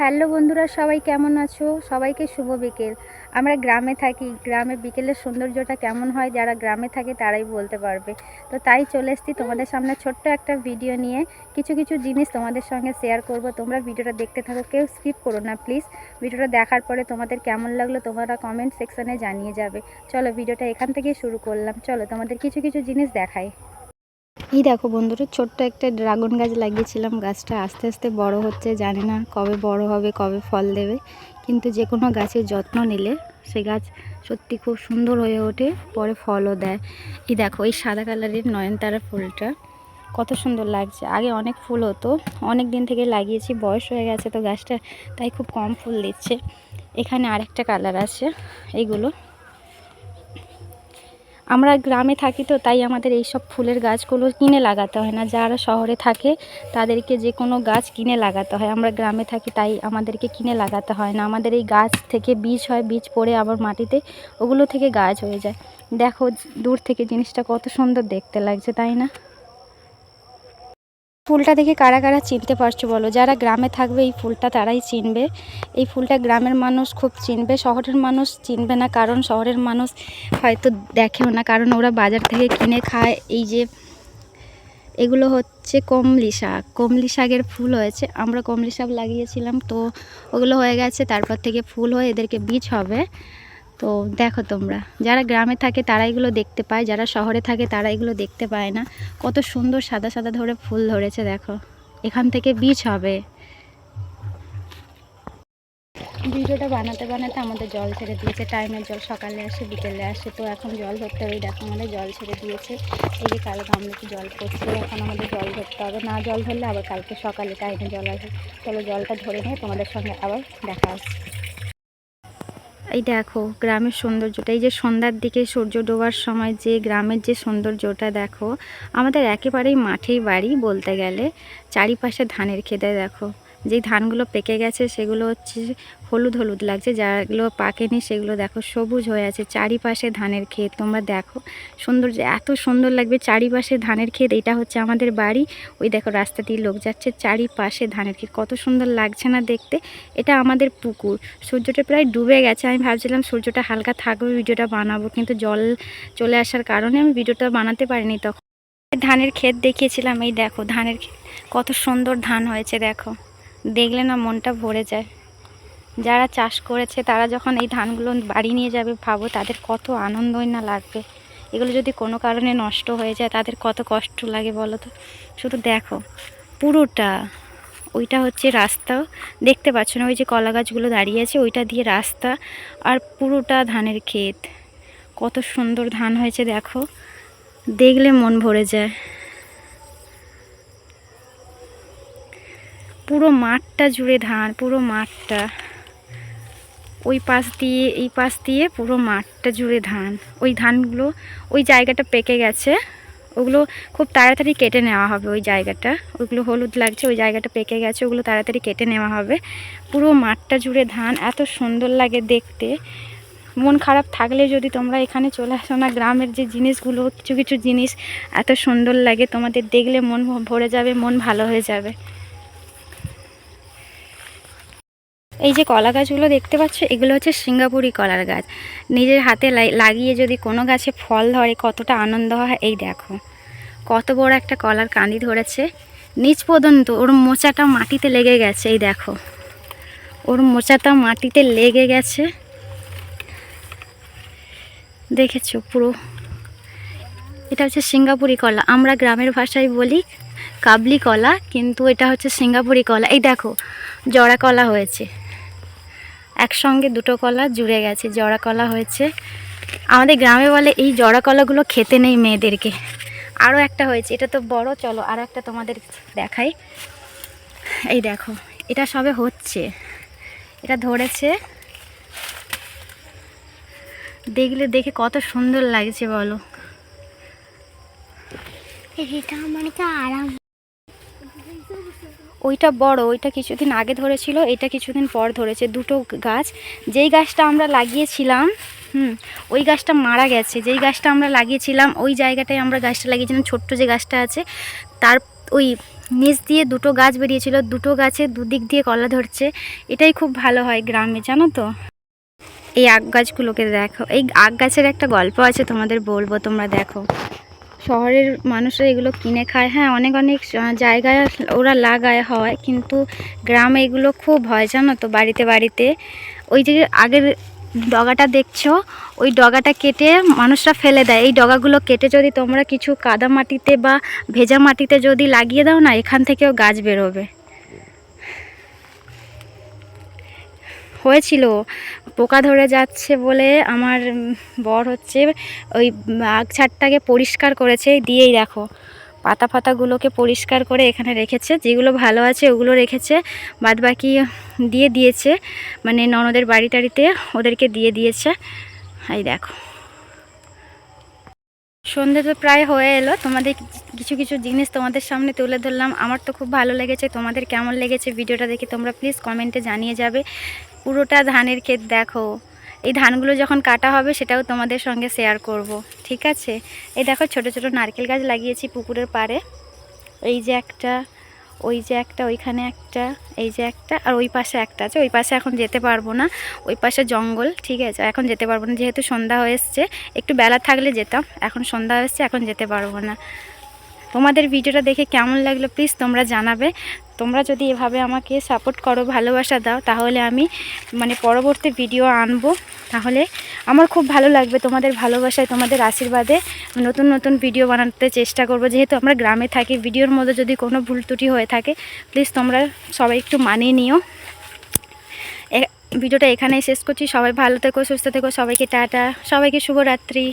Hello বন্ধুরা, সবাই কেমন আছো? সবাইকে শুভ বিকেল। আমরা গ্রামে থাকি, গ্রামে বিকেলের সৌন্দর্যটা কেমন হয়, যারা গ্রামে থাকে তারাই বলতে পারবে। তো তাই চলে এসেছি তোমাদের সামনে ছোট্ট একটা ভিডিও নিয়ে। কিছু কিছু জিনিস তোমাদের সঙ্গে শেয়ার করব। তোমরা ভিডিওটা দেখতে থাকো, কেউ স্কিপ করো না প্লিজ ভিডিওটা দেখার পরে তোমাদের কেমন লাগল তোমরা কমেন্ট সেকশনে জানিয়ে যাবে। চলো ভিডিওটা এখান থেকে শুরু করলাম। চলো তোমাদের কিছু কিছু জিনিস দেখাই। এই দেখো বন্ধুরা, ছোট্ট একটা ড্রাগন গাছ লাগিয়েছিলাম। গাছটা আস্তে আস্তে বড় হচ্ছে, জানি না কবে বড় হবে, কবে ফল দেবে। কিন্তু যে কোনো গাছের যত্ন নিলে সে গাছ সত্যি খুব সুন্দর হয়ে ওঠে, পরে ফলও দেয়। এই দেখো, এই সাদা কালারের নয়নতারা ফুলটা কত সুন্দর লাগছে। আগে অনেক ফুল হতো, অনেক দিন থেকে লাগিয়েছি, বয়স হয়ে গেছে তো গাছটা, তাই খুব কম ফুল দিচ্ছে। এখানে আরেকটা কালার আছে এইগুলো আমরা গ্রামে থাকি তো, তাই আমাদের এই সব ফুলের গাছগুলো কিনে লাগাতে হয় না। যারা শহরে থাকে, তাদেরকে যে কোনো গাছ কিনে লাগাতে হয়। আমরা গ্রামে থাকি, তাই আমাদেরকে কিনে লাগাতে হয় না। আমাদের এই গাছ থেকে বীজ হয়, বীজ পড়ে আবার মাটিতে, ওগুলো থেকে গাছ হয়ে যায়। দেখো দূর থেকে জিনিসটা কত সুন্দর দেখতে লাগছে, তাই না? ফুলটা দেখে কারা কারা চিনতে পারছ বলো? যারা গ্রামে থাকবে এই ফুলটা তারাই চিনবে। এই ফুলটা গ্রামের মানুষ খুব চিনবে, শহরের মানুষ চিনবে না, কারণ শহরের মানুষ হয়তো দেখেও না, কারণ ওরা বাজার থেকে কিনে খায়। এই যে এগুলো হচ্ছে কমলি শাক। কমলি শাকের ফুল হয়েছে। আমরা কমলি শাক লাগিয়েছিলাম, তো ওগুলো হয়ে গেছে। তারপর থেকে ফুল হয়ে এদেরকে বীজ হবে। তো দেখো তোমরা, যারা গ্রামে থাকে তারা এগুলো দেখতে পায়, যারা শহরে থাকে তারা এগুলো দেখতে পায় না। কত সুন্দর সাদা সাদা ধরে ফুল ধরেছে দেখো। এখান থেকে বীজ হবে। ভিডিওটা বানাতে বানাতে আমাদের জল ছেড়ে দিয়েছে টাইমের জল সকালে আসে, বিকেলে আসে, তো এখন জল ধরতে হবে। দেখো আমাদের জল ছেড়ে দিয়েছে। এই যে কালো গামলাতে জল পড়ছে এখন আমাদের জল ধরতে হবে। না জল ধরলে আবার কালকে সকালে টাইমে জল আসে চলো জলটা ধরে নিয়ে তোমাদের সঙ্গে আবার দেখা আসবে এই দেখো, গ্রামের সৌন্দর্যটা। এই যে সন্ধ্যার দিকে সূর্য ডোবার সময় যে গ্রামের যে সৌন্দর্যটা, দেখো, আমাদের একেবারেই মাঠেই বাড়ি বলতে গেলে। চারিপাশে ধানের খেতে দেখো। যেই ধানগুলো পেকে গেছে সেগুলো হচ্ছে হলুদ হলুদ লাগছে, যেগুলো পাকেনি সেগুলো দেখো সবুজ হয়ে আছে, চারিপাশে ধানের ক্ষেত, তোমরা দেখো সৌন্দর্য এত সুন্দর লাগবে চারিপাশে ধানের ক্ষেত, এটা হচ্ছে আমাদের বাড়ি, ওই দেখো রাস্তা দিয়ে লোক যাচ্ছে চারিপাশে ধানের ক্ষেত, কত সুন্দর লাগছে না দেখতে, এটা আমাদের পুকুর, সূর্যটা প্রায় ডুবে গেছে, আমি ভাবছিলাম সূর্যটা হালকা থাকবে, ভিডিওটা বানাবো, কিন্তু জল চলে আসার কারণে আমি ভিডিওটা বানাতে পারিনি তখন। ধানের ক্ষেত দেখিয়েছিলাম, এই দেখো ধানের কত সুন্দর ধান হয়েছে, দেখো। দেখলে না মনটা ভরে যায়। যারা চাষ করেছে, তারা যখন এই ধানগুলো বাড়ি নিয়ে যাবে, ভাবো তাদের কত আনন্দই না লাগবে। এগুলো যদি কোনো কারণে নষ্ট হয়ে যায়, তাদের কত কষ্ট লাগে বলো তো? শুধু দেখো, পুরোটা, ওইটা হচ্ছে রাস্তা। দেখতে পাচ্ছ না, ওই যে কলা গাছগুলো দাঁড়িয়ে আছে, ওইটা দিয়ে রাস্তা আর পুরোটা ধানের ক্ষেত। কত সুন্দর ধান হয়েছে, দেখো। দেখলে মন ভরে যায়। পুরো মাঠটা জুড়ে ধান, পুরো মাঠটা। ওই পাশ দিয়ে, এই পাশ দিয়ে পুরো মাঠটা জুড়ে ধান। ওই ধানগুলো, ওই জায়গাটা পেকে গেছে। ওগুলো খুব তাড়াতাড়ি কেটে নেওয়া হবে ওই জায়গাটা। ওইগুলো হলুদ লাগছে, ওই জায়গাটা পেকে গেছে, ওগুলো তাড়াতাড়ি কেটে নেওয়া হবে। পুরো মাঠটা জুড়ে ধান, এত সুন্দর লাগে দেখতে। মন খারাপ থাকলে যদি তোমরা এখানে চলে আসো না, গ্রামের যে জিনিসগুলো, কিছু কিছু জিনিস এত সুন্দর লাগে, তোমাদের দেখলে মন ভরে যাবে, মন ভালো হয়ে যাবে। এই যে কলা গাছগুলো দেখতে পাচ্ছ, এগুলো হচ্ছে সিঙ্গাপুরি কলার গাছ। নিজের হাতে লাগিয়ে যদি কোনো গাছে ফল ধরে, কতটা আনন্দ হয়, এই দেখো। কত বড় একটা কলার কাঁদি ধরেছে। নিচ পর্যন্ত ওর মোচাটা মাটিতে লেগে গেছে, এই দেখো। ওর মোচাটা মাটিতে লেগে গেছে। দেখেছ পুরো? এটা হচ্ছে সিঙ্গাপুরি কলা। আমরা গ্রামের ভাষায় বলি কাবলি কলা, কিন্তু এটা হচ্ছে সিঙ্গাপুরি কলা। এই দেখো, জড়া কলা হয়েছে। একসঙ্গে দুটো কলা জুড়ে গেছে, জড়া কলা হয়েছে। আমাদের গ্রামে বলে এই জড়া কলাগুলো খেতে নেই মেয়েদেরকে। আরও একটা হয়েছে, এটা তো বড়, চলো আর একটা তোমাদের দেখাই। এই দেখো, এটা সবে হচ্ছে। এটা ধরেছে। দেখলে দেখে কত সুন্দর লাগছে বলো। এটা আমার তো আরাম ওইটা বড়, ওইটা কিছুদিন আগে ধরেছিল, এটা কিছুদিন পর ধরেছে। দুটো গাছ, যেই গাছটা আমরা লাগিয়েছিলাম, হুম, ওই গাছটা মারা গেছে। যেই গাছটা আমরা লাগিয়েছিলাম, ওই জায়গাটায় আমরা গাছটা লাগিয়েছিলাম, ছোট্ট যে গাছটা আছে, তার ওই নিচ দিয়ে দুটো গাছ বেরিয়েছিল। দুটো গাছে দুদিক দিয়ে কলা ধরছে। এটাই খুব ভালো হয় গ্রামে, জানো তো? এই আগ গাছগুলোকে দেখো। এই আগ গাছের একটা গল্প আছে তোমাদের বলব, তোমরা দেখো। শহরের মানুষরা এগুলো কিনে খায়। হ্যাঁ অনেক অনেক জায়গায় ওরা লাগায় হয়, কিন্তু গ্রামে এগুলো খুব হয়, জানো তো, বাড়িতে বাড়িতে। ওই যে আগের ডগাটা দেখছ? ওই ডগাটা কেটে মানুষরা ফেলে দেয়। এই ডগাগুলো কেটে যদি তোমরা কিছু কাদা মাটিতে বা ভেজা মাটিতে যদি লাগিয়ে দাও না, এখান থেকেও গাছ বেরোবে। হয়েছিল। পোকা ধরে যাচ্ছে বলে আমার বর হচ্ছে ওই আগ ছাড়টাকে পরিষ্কার করেছে, দিয়েই দেখো। পাতা ফাতাগুলোকে পরিষ্কার করে এখানে রেখেছে, যেগুলো ভালো আছে ওগুলো রেখেছে বাদ বাকি দিয়ে দিয়েছে। মানে ননদের বাড়ি টাড়িতে ওদেরকে দিয়ে দিয়েছে। এই দেখো। সন্ধে তো প্রায় হয়ে এলো, তোমাদের কিছু কিছু জিনিস তোমাদের সামনে তুলে ধরলাম। আমার তো খুব ভালো লেগেছে, তোমাদের কেমন লেগেছে ভিডিওটা দেখে তোমরা প্লিজ কমেন্টে জানিয়ে যাবে। পুরোটা ধানের ক্ষেত দেখো। এই ধানগুলো যখন কাটা হবে সেটাও তোমাদের সঙ্গে শেয়ার করব, ঠিক আছে? এই দেখো ছোট ছোট নারকেল গাছ লাগিয়েছি পুকুরের পাড়ে। এই যে একটা, ওই যে একটা, ওইখানে একটা, এই যে একটা, আর ওই পাশে একটা আছে। ওই পাশে এখন যেতে পারব না, ওই পাশে জঙ্গল, ঠিক আছে? এখন যেতে পারব না, যেহেতু সন্ধ্যা হয়ে এসছে, একটু বেলা থাকলে যেতাম, এখন সন্ধ্যা হয়ে এখন যেতে পারব না। তোমাদের ভিডিওটা দেখে কেমন লাগল প্লিজ তোমরা জানাবে। তোমরা যদি এভাবে আমাকে সাপোর্ট করো, ভালোবাসা দাও, তাহলে আমি মানে পরবর্তী ভিডিও আনব। তাহলে আমার খুব ভালো লাগবে তোমাদের ভালোবাসায়, তোমাদের আশীর্বাদে নতুন নতুন ভিডিও বানাতে চেষ্টা করব। যেহেতু আমরা গ্রামে থাকি ভিডিওর মধ্যে যদি কোনো ভুল ত্রুটি হয়ে থাকে প্লিজ তোমরা সবাই একটু মানিয়ে নিও। ভিডিওটা এখানেই শেষ করছি। সবাই ভালো থেকো, সুস্থ থেকো, সবাইকে টাটা, সবাইকে শুভরাত্রি।